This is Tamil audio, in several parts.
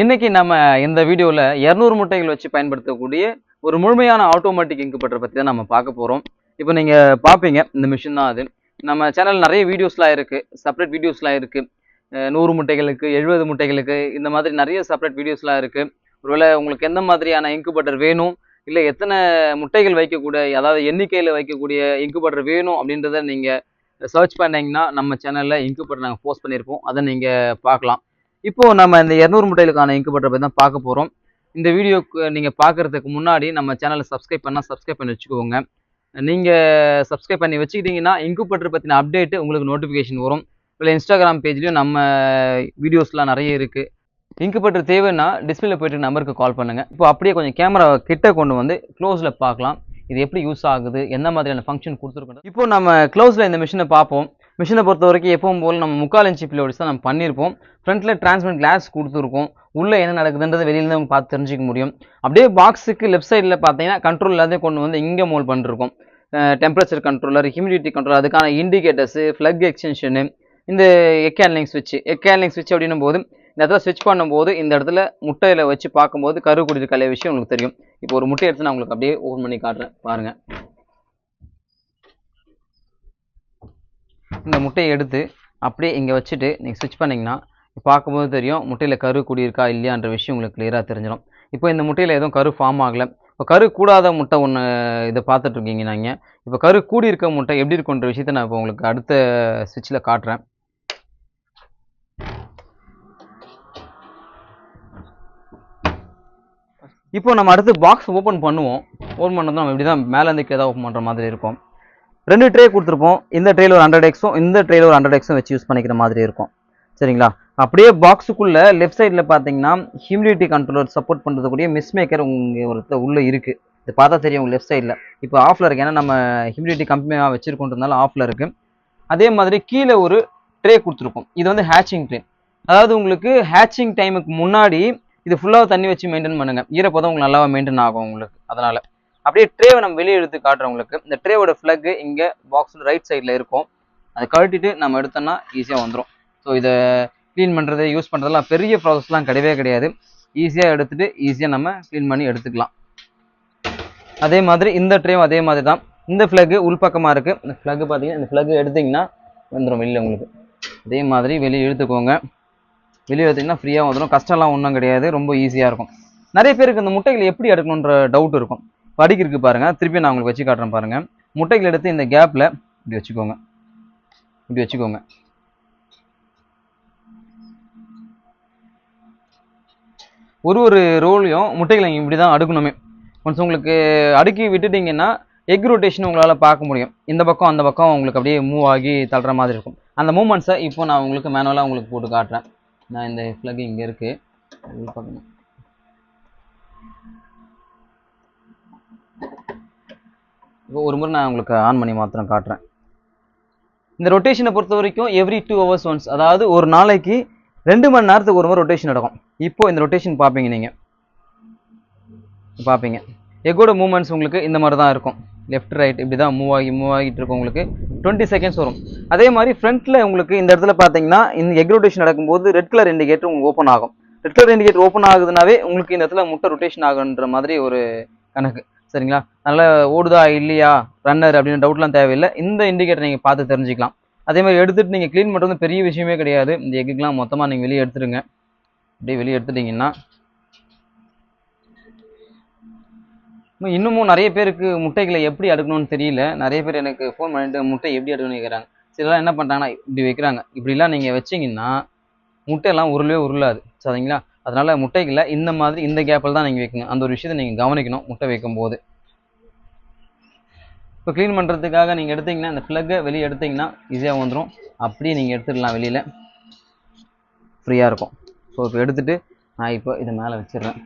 இன்னைக்கு நம்ம இந்த வீடியோவில் இரநூறு முட்டைகள் வச்சு பயன்படுத்தக்கூடிய ஒரு முழுமையான ஆட்டோமேட்டிக் இங்கு பட்டரை பற்றி தான் நம்ம பார்க்க போகிறோம் இப்போ நீங்கள் பார்ப்பீங்க இந்த மிஷின் தான் அது. நம்ம சேனல் நிறைய வீடியோஸ்லாம் இருக்குது செப்பரேட் வீடியோஸ்லாம் இருக்குது நூறு முட்டைகளுக்கு எழுபது முட்டைகளுக்கு இந்த மாதிரி நிறைய செப்பரேட் வீடியோஸ்லாம் இருக்குது ஒருவேளை உங்களுக்கு எந்த மாதிரியான இன்குபேட்டர் வேணும் இல்லை எத்தனை முட்டைகள் வைக்கக்கூடிய அதாவது எண்ணிக்கையில் வைக்கக்கூடிய இன்குபேட்டர் வேணும் அப்படின்றத நீங்கள் சர்ச் பண்ணிங்கன்னா நம்ம சேனலில் இன்குபேட்டர் நாங்கள் போஸ்ட் பண்ணியிருப்போம். அதை நீங்கள் பார்க்கலாம். இப்போ நம்ம இந்த இரநூறு முட்டைகளுக்கான இன்குபேட்டர் பற்றி தான் பார்க்க போகிறோம் இந்த வீடியோக்கு நீங்கள் பார்க்குறதுக்கு முன்னாடி நம்ம சேனலை சப்ஸ்கிரைப் பண்ணால் சப்ஸ்கிரைப் பண்ணி வச்சுக்கோங்க. நீங்கள் சப்ஸ்கிரைப் பண்ணி வச்சுக்கிட்டிங்கன்னா இன்குபேட்டர் பற்றின அப்டேட்டு உங்களுக்கு நோட்டிஃபிகேஷன் வரும். இல்லை இன்ஸ்டாகிராம் பேஜ்லேயும் நம்ம வீடியோஸ்லாம் நிறைய இருக்குது இன்குபேட்டர் தேவைன்னா டிஸ்பிளே போயிட்டு நம்பருக்கு கால் பண்ணுங்கள் இப்போ அப்படியே கொஞ்சம் கேமரா கிட்ட கொண்டு வந்து க்ளோஸில் பார்க்கலாம். இது எப்படி யூஸ் ஆகுது? எந்த மாதிரியான ஃபங்க்ஷன் கொடுத்துருக்கணும் இப்போ நம்ம க்ளோஸில் இந்த மிஷினை பார்ப்போம். மிஷினை பொறுத்த வரைக்கும் எப்பவும் போல் நம்ம முக்கால் இன்ச்சு பிளோடிஸ் தான் நம்ம பண்ணியிருப்போம். ஃப்ரண்ட்டில் டிரான்ஸ்பரண்ட் கிளாஸ் கொடுத்துருக்கோம். உள்ளே என்ன நடக்குதுன்றது வெளியிலேருந்து நம்ம பார்த்து தெரிஞ்சிக்க முடியும். அப்படியே பாக்ஸுக்கு லெஃப்ட் சைடில் பார்த்தீங்கன்னா கண்ட்ரோல் எல்லாத்தையும் கொண்டு வந்து இங்கே மோல் பண்ணிருக்கோம். டெம்பரேச்சர் கண்ட்ரோலர் ஹியூமிடிட்டி கண்ட்ரோல் அதுக்கான இண்டிகேட்டர்ஸு ஃப்ளக் எக்ஸ்டென்ஷனு இந்த எக்கேன்லிங் ஸ்விட்ச் எக்கேன்லிங் ஸ்விட்ச் அப்படின்னும் போது இந்த இடத்துல ஸ்விட்ச் பண்ணும்போது இந்த இடத்துல முட்டையில் வச்சு பார்க்கும்போது கரு கலைய விஷயம் உங்களுக்கு தெரியும். இப்போ ஒரு முட்டை எடுத்து நான் உங்களுக்கு அப்படியே ஓப்பன் பண்ணி காட்டுறேன். பாருங்கள் இந்த முட்டையை எடுத்து அப்படியே இங்கே வச்சுட்டு நீங்கள் ஸ்விட்ச் பண்ணிங்கன்னா பார்க்கும்போது தெரியும் முட்டையில் கரு கூடியிருக்கா இல்லையான்ற விஷயம் உங்களுக்கு கிளியராக தெரிஞ்சிடும். இப்போ இந்த முட்டையில் எதுவும் கரு ஃபார்ம் ஆகலை. இப்போ கரு கூடாத முட்டை ஒன்று இதை பார்த்துட்ருக்கீங்க நீங்கள் இப்போ கரு கூடி இருக்க முட்டை எப்படி இருக்குன்ற விஷயத்தை நான் இப்போ உங்களுக்கு அடுத்த ஸ்விட்சில் காட்டுறேன். இப்போ நம்ம அடுத்து பாக்ஸ் ஓப்பன் பண்ணுவோம். ஓப்பன் பண்ணது நம்ம இப்படி தான் மேலேருந்து கீழே ஓப்பன் பண்ணுற மாதிரி இருக்கும். ரெண்டு ட்ரே கொடுத்துருப்போம். இந்த ட்ரேல ஒரு ஹண்ட்ரட் எக்ஸும் இந்த ட்ரேல ஒரு ஹண்ட்ரட் எக்ஸும் வச்சு யூஸ் பண்ணிக்கிற மாதிரி இருக்கும். சரிங்களா? அப்படியே பாக்ஸுக்குள்ளே லெஃப்ட் சைடில் பார்த்தீங்கன்னா ஹியூமிடிட்டி கண்ட்ரோலர் சப்போர்ட் பண்ணுறதுக்கூடிய மிஸ் மேக்கர் உங்கள் ஒரு உள்ளே இருக்குது இது பார்த்தா தெரியும் உங்கள் லெஃப்ட் சைடில் இப்போ ஆஃபில் இருக்கு. ஏன்னா நம்ம ஹியூமிடிட்டி கம்மியாக வச்சுருக்கோன்றதுனால ஆஃபில் இருக்குது அதே மாதிரி கீழே ஒரு ட்ரே கொடுத்துருக்கோம் இது வந்து ஹேச்சிங் ட்ரே அதாவது உங்களுக்கு ஹேச்சிங் டைமுக்கு முன்னாடி இது ஃபுல்லாக தண்ணி வச்சு மெயின்டைன் பண்ணுங்கள் ஈரப்பதம் உங்களுக்கு நல்லாவே மெயின்டைன் ஆகும் உங்களுக்கு. அதனால். அப்படியே ட்ரேவை நம்ம வெளியே எடுத்து காட்டுறோம் உங்களுக்கு இந்த ட்ரேவோட ஃப்ளக்கு இங்கே பாக்ஸில் ரைட் சைடில் இருக்கும். அதை கழட்டிட்டு நம்ம எடுத்தோம்னா ஈஸியாக வந்துடும் ஸோ இதை க்ளீன் பண்ணுறது யூஸ் பண்ணுறதுலாம் பெரிய ப்ராசஸ்லாம் கிடையவே கிடையாது. ஈஸியாக எடுத்துகிட்டு ஈஸியாக நம்ம க்ளீன் பண்ணி எடுத்துக்கலாம். அதே மாதிரி இந்த ட்ரேவும் அதே மாதிரி தான். இந்த ஃப்ளக்கு உள்பக்கமாக இருக்குது இந்த ஃப்ளக்கு பார்த்தீங்கன்னா இந்த ஃப்ளக்கு எடுத்திங்கன்னா வந்துடும் வெளியில் உங்களுக்கு. அதே மாதிரி வெளியே இழுத்துக்கோங்க வெளியே எடுத்திங்கன்னா ஃப்ரீயாக வந்துடும் கஷ்டம்லாம் ஒன்றும் கிடையாது. ரொம்ப ஈஸியாக இருக்கும். நிறைய பேருக்கு இந்த முட்டைகள் எப்படி எடுக்கணுன்ற டவுட் இருக்கும். படிக்கு இருக்குது பாருங்கள் திருப்பி நான் உங்களுக்கு வச்சு காட்டுறேன் பாருங்கள் முட்டைகள் எடுத்து இந்த கேப்பில் இப்படி வச்சுக்கோங்க. இப்படி வச்சுக்கோங்க. ஒரு ஒரு ரோலையும் முட்டைகளை இப்படி தான் அடுக்கணுமே. ஒன்ஸ் உங்களுக்கு அடுக்கி விட்டுட்டீங்கன்னா எக் ரொட்டேஷன் உங்களால் பார்க்க முடியும். இந்த பக்கம் அந்த பக்கம் உங்களுக்கு அப்படியே மூவ் ஆகி தள்ளுற மாதிரி இருக்கும். அந்த மூமெண்ட்ஸை இப்போ நான் உங்களுக்கு மேனுவலாக உங்களுக்கு போட்டு காட்டுறேன். நான் இந்த ஃப்ளக் இங்கே இருக்குது பார்க்கணும். ஒரு முறை நான் உங்களுக்கு ஆன் பண்ணி மாத்திரம் காட்டுறேன். இந்த ரொட்டேஷனை பொறுத்த வரைக்கும் எவ்ரி டூ ஹவர்ஸ் ஒன்ஸ் அதாவது ஒரு நாளைக்கு ரெண்டு மணி நேரத்துக்கு ஒரு முறை ரொட்டேஷன் நடக்கும். இப்போ இந்த ரொட்டேஷன் பார்ப்பீங்க நீங்கள் பார்ப்பீங்க. எக்கோட மூமெண்ட்ஸ் உங்களுக்கு இந்த மாதிரி தான் இருக்கும். லெஃப்ட் ரைட் இப்படி தான் மூவ் ஆகி மூவ் ஆகிட்டு இருக்கும் உங்களுக்கு. டுவெண்ட்டி செகண்ட்ஸ் வரும். அதே மாதிரி ஃப்ரண்ட்டில் உங்களுக்கு இந்த இடத்துல பார்த்தீங்கன்னா இந்த எக் ரொட்டேஷன் நடக்கும்போது ரெட் கலர் இண்டிகேட்டர் உங்களுக்கு ஓப்பன் ஆகும். ரெட் கலர் இண்டிகேட்டர் ஓப்பன் ஆகுதுனாவே உங்களுக்கு இந்த இடத்துல முட்டை ரொட்டேஷன் ஆகுன்ற மாதிரி ஒரு கணக்கு. சரிங்களா? அதனால் ஓடுதா இல்லையா? ரன்னர் அப்படின்னு டவுட்லாம் தேவையில்லை. இந்த இண்டிகேட்டர் நீங்கள் பார்த்து தெரிஞ்சுக்கலாம். அதே மாதிரி எடுத்துகிட்டு நீங்கள் க்ளீன் பண்ணுறது பெரிய விஷயமே கிடையாது. இந்த எக்குக்கெலாம் மொத்தமாக நீங்கள் வெளியே எடுத்துருங்க. அப்படியே வெளியே எடுத்துட்டிங்கன்னா இன்னமும் நிறைய பேருக்கு முட்டைகளை எப்படி அடுக்கணும்னு தெரியல. நிறைய பேர் எனக்கு ஃபோன் பண்ணிட்டு முட்டை எப்படி அடுக்கணும்னு கேட்குறாங்க சிலலாம் என்ன பண்ணுறாங்கன்னா இப்படி வைக்கிறாங்க. இப்படிலாம் நீங்கள் வச்சிங்கன்னா முட்டையெல்லாம் உருளவே உருளாது. சரிங்களா? அதனால் முட்டைகளை இந்த மாதிரி இந்த கேப்பில் தான் நீங்கள் வைக்கணும். அந்த ஒரு விஷயத்தை நீங்கள் கவனிக்கணும் முட்டை வைக்கும்போது. இப்போ க்ளீன் பண்ணுறதுக்காக நீங்கள் எடுத்தீங்கன்னா இந்த ப்ளக்கை வெளியே எடுத்தீங்கன்னா ஈஸியாக வந்துடும் அப்படியே நீங்கள் எடுத்துடலாம் வெளியில். ஃப்ரீயாக இருக்கும். ஸோ இப்போ எடுத்துகிட்டு நான் இப்போ இதை மேலே வச்சிடுறேன்.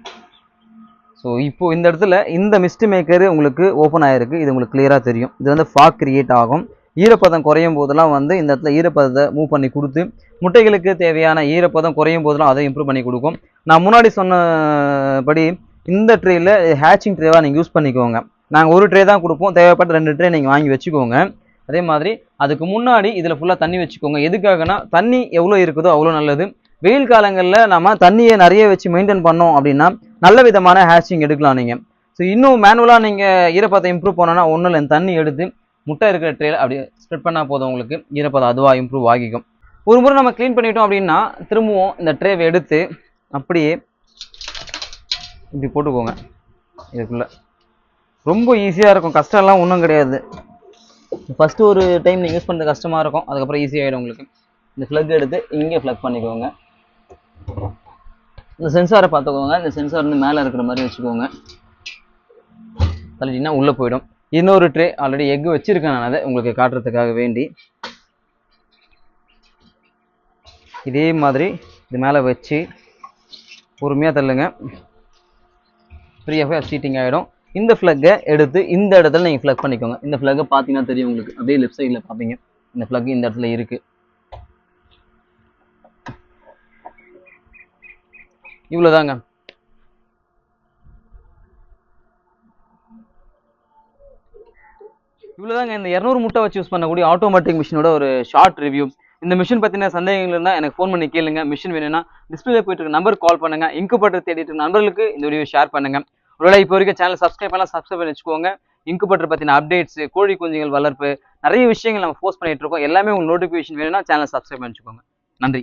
ஸோ இப்போது இந்த இடத்துல இந்த மிஸ்ட் மேக்கர் உங்களுக்கு ஓப்பன் ஆகிருக்கு இது உங்களுக்கு கிளியராக தெரியும். இது வந்து ஃபாக் கிரியேட் ஆகும். ஈரப்பதம் குறையும் போதெல்லாம் வந்து இந்த இடத்துல ஈரப்பதத்தை மூவ் பண்ணி கொடுத்து முட்டைகளுக்கு தேவையான ஈரப்பதம் குறையும் போதெல்லாம் அதை இம்ப்ரூவ் பண்ணி கொடுக்கும். நான் முன்னாடி சொன்னபடி இந்த ட்ரேயில் ஹேச்சிங் ட்ரேவாக நீங்கள் யூஸ் பண்ணிக்கோங்க. நாங்கள் ஒரு ட்ரே தான் கொடுப்போம். தேவைப்பட்ட ரெண்டு ட்ரே நீங்கள் வாங்கி வச்சுக்கோங்க. அதே மாதிரி அதுக்கு முன்னாடி இதில் ஃபுல்லாக தண்ணி வச்சுக்கோங்க. எதுக்காகனா தண்ணி எவ்வளோ இருக்குதோ அவ்வளோ நல்லது. வெயில் காலங்களில் நம்ம தண்ணியை நிறைய வச்சு மெயின்டைன் பண்ணோம் அப்படின்னா நல்ல விதமான ஹேச்சிங் எடுக்கலாம் நீங்கள் ஸோ இன்னும் மேனுவலாக நீங்கள் ஈரப்பதத்தை இம்ப்ரூவ் பண்ணோன்னா ஒன்றும் இல்லை. தண்ணி எடுத்து முட்டை இருக்கிற ட்ரேல அப்படியே ஸ்ப்ரெட் பண்ணால் போதும் உங்களுக்கு. ஈரப்பதம் அதுவாக இம்ப்ரூவ் ஆகிக்கும். ஒரு முறை நம்ம க்ளீன் பண்ணிட்டோம் அப்படின்னா திரும்பவும் இந்த ட்ரேவை எடுத்து அப்படியே இப்படி போட்டுக்கோங்க. இதுக்குள்ள. ரொம்ப ஈஸியாக இருக்கும். கஷ்டம்லாம் ஒன்றும் கிடையாது. ஃபஸ்ட்டு ஒரு டைம் நீங்கள் யூஸ் பண்ணுறது கஷ்டமாக இருக்கும். அதுக்கப்புறம் ஈஸியாகிடும் உங்களுக்கு. இந்த ஃப்ளக் எடுத்து இங்கே ஃப்ளக் பண்ணிக்கோங்க. இந்த சென்சாரை பார்த்துக்கோங்க. இந்த சென்சார் வந்து மேலே இருக்கிற மாதிரி வச்சுக்கோங்க. தள்ளிட்டிங்கன்னா உள்ளே போயிடும். இன்னொரு ட்ரே ஆல்ரெடி எக் வச்சுருக்கேன் நான் அதை உங்களுக்கு காட்டுறதுக்காக வேண்டி. இதே மாதிரி இது மேலே வச்சு பொறுமையாக தள்ளுங்க. ஃப்ரீயாகவே சீட்டிங் ஆகிடும் இந்த ஃப்ளக்கை எடுத்து இந்த இடத்துல நீங்கள் ஃப்ளக் பண்ணிக்கோங்க. இந்த ஃப்ளக்கை பார்த்தீங்கன்னா தெரியும் உங்களுக்கு. அப்படியே லெஃப்ட் சைடில் பார்ப்பீங்க இந்த ஃப்ளக் இந்த இடத்துல இருக்குது இவ்வளோதாங்க இவ்வளோதாங்க இந்த இரநூறு முட்டை வச்சு யூஸ் பண்ணக்கூடிய ஆட்டோமேட்டிக் மிஷினோட ஒரு ஷார்ட் ரிவ்யூ இந்த மிஷின் பற்றின சந்தேகங்கள் இருந்தால் எனக்கு ஃபோன் பண்ணி கேளுங்க. மிஷின் வேணும்னா டிஸ்பிளே போயிட்டு இருக்க நம்பர் கால் பண்ணுங்க. இன்குபேட்டர் தேடிட்டு இருக்க நண்பர்களுக்கு இந்த வீடியோ ஷேர் பண்ணுங்க. ஒருவேளை இப்போ வரைக்கும் சேனல் சப்ஸ்கிரைப் பண்ணலாம் சப்ஸ்கிரைப் பண்ணி வச்சுக்கோங்க. இன்குபேட்டர் பற்றின அப்டேட்ஸ் கோழி குஞ்சுகள் வளர்ப்பு நிறைய விஷயங்கள் நம்ம போஸ்ட் பண்ணிட்டு இருக்கோம். எல்லாமே உங்களுக்கு நோட்டிஃபிகேஷன் வேணும்னா சேனல் சப்ஸ்கிரைப் பண்ணி வச்சுக்கோங்க. நன்றி.